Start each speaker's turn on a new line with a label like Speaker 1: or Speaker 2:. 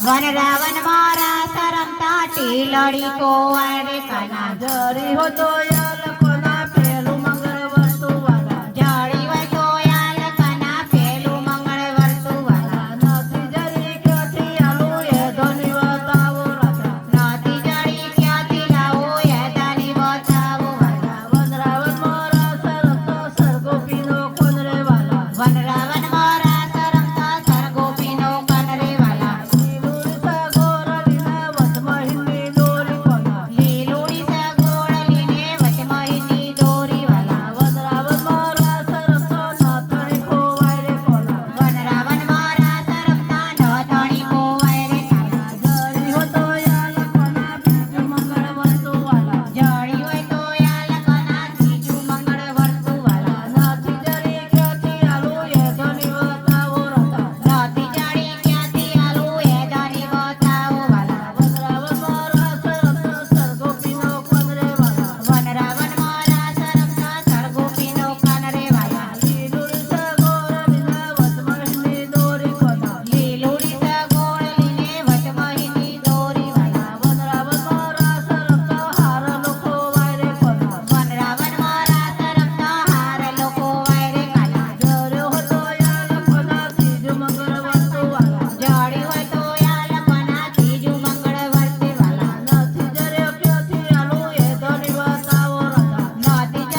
Speaker 1: વનરાવન
Speaker 2: રાવણ મારા સરમતા ટીલડી કોવાય રે કના.
Speaker 1: જરી હો